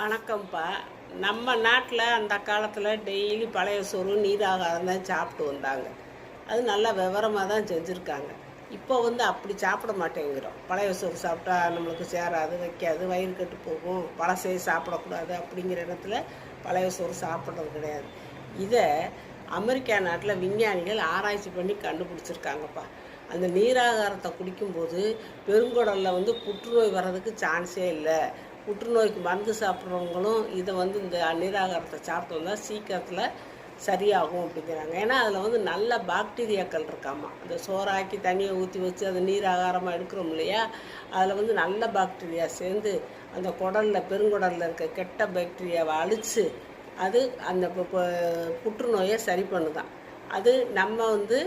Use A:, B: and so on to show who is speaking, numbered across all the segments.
A: வணக்கம்ப்பா. நம்ம நாட்டில் அந்த காலத்தில் டெய்லி பழைய சோறு நீராகாரம் தான் சாப்பிட்டு வந்தாங்க. அது நல்லா விவரமாக தான் செஞ்சுருக்காங்க. இப்போ வந்து அப்படி சாப்பிட மாட்டேங்கிறோம். பழைய சோறு சாப்பிட்டா நம்மளுக்கு சேராது வைக்காது வயிறு கட்டு போகும். பழசே சாப்பிடக்கூடாது அப்படிங்கிற இடத்துல பழைய சோறு சாப்பிட்றது கிடையாது. இதை அமெரிக்கா நாட்டில் விஞ்ஞானிகள் ஆராய்ச்சி பண்ணி கண்டுபிடிச்சிருக்காங்கப்பா. அந்த நீராகாரத்தை குடிக்கும்போது பெருங்குடலில் வந்து புற்றுநோய் வர்றதுக்கு சான்ஸே இல்லை. புற்றுநோய்க்கு மருந்து சாப்பிட்றவங்களும் இதை வந்து இந்த நீராகாரத்தை சாப்பிட்டு வந்தால் சீக்கிரத்தில் சரியாகும் அப்படிங்கிறாங்க. ஏன்னா அதில் வந்து நல்ல பாக்டீரியாக்கள் இருக்காமா? அந்த சோறாக்கி தண்ணியை ஊற்றி வச்சு அதை நீராகாரமாக எடுக்கிறோம் இல்லையா? அதில் வந்து நல்ல பாக்டீரியா சேர்ந்து அந்த குடலில் பெருங்குடலில் இருக்க கெட்ட பாக்டீரியாவை அழித்து அது அந்த புற்றுநோயை சரி பண்ணுதான் அது நம்ம வந்து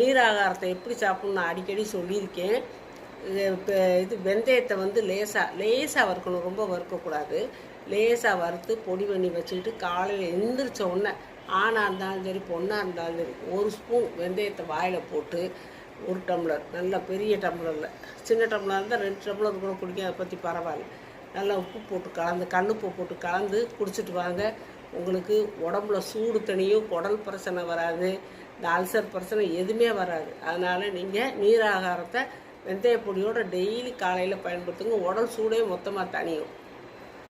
A: நீராகாரத்தை எப்படி சாப்பிட்ணும் அடிக்கடி சொல்லியிருக்கேன். இது இப்போ இது வெந்தயத்தை வந்து லேசாக லேசாக வறுக்கணும். ரொம்ப வறுக்கக்கூடாது. லேசாக வறுத்து பொடி பண்ணி வச்சுக்கிட்டு காலையில் எந்திரிச்ச உடனே ஆணாக இருந்தாலும் சரி பொண்ணாக இருந்தாலும் சரி ஒரு ஸ்பூன் வெந்தயத்தை வாயில் போட்டு ஒரு டம்ளர் நல்ல பெரிய டம்ளரில் சின்ன டம்ளர் இருந்தால் ரெண்டு டம்ளர் கூட குடிக்க அதை பற்றி பரவாயில்ல. நல்லா உப்பு போட்டு கலந்து கல்லுப்பு போட்டு கலந்து குடிச்சிட்டு வாங்க. உங்களுக்கு உடம்புல சூடு தனியும் குடல் பிரச்சனை வராது. இந்த அல்சர் பிரச்சனை எதுவுமே வராது. அதனால் நீங்கள் நீராகாரத்தை ஆகாரத்தை பொடியோட டெய்லி காலையில் பயன்படுத்துங்க. உடல் சூடே மொத்தமாக தணியும்